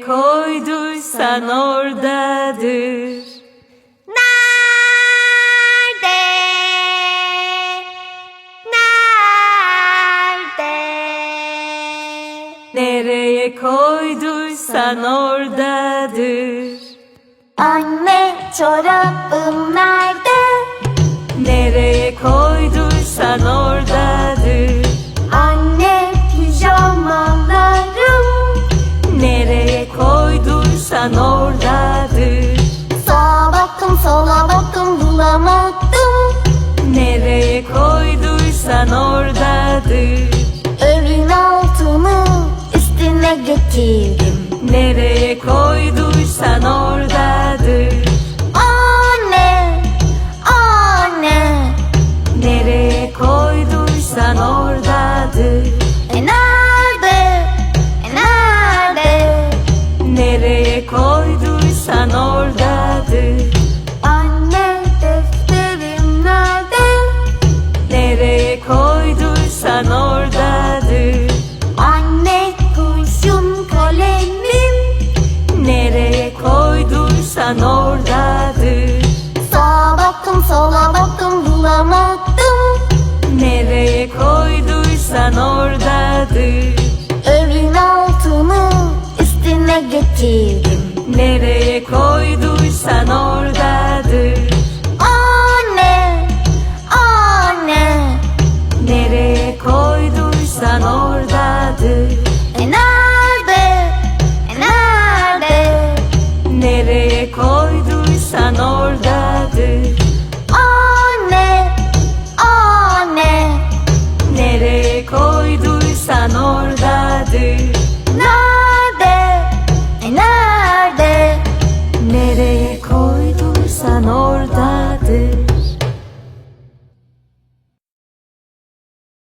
koyduysan oradadır. Nerede? Nerede? Nereye koyduysan oradadır. Anne çorabım nerede? Koyduysan oradadır. Sağa baktım sola baktım bulamadım Nereye koyduysan oradadır. Evin altını üstüne getirdim Nereye koyduysan oradadır. Nereye koyduysan oradadır. Anne kurşun kalemim Nereye koyduysan oradadır. Sağa baktım sola baktım bulamadım Nereye koyduysan oradadır. Evin altını üstüne getirdim Nereye koyduysan oradadır.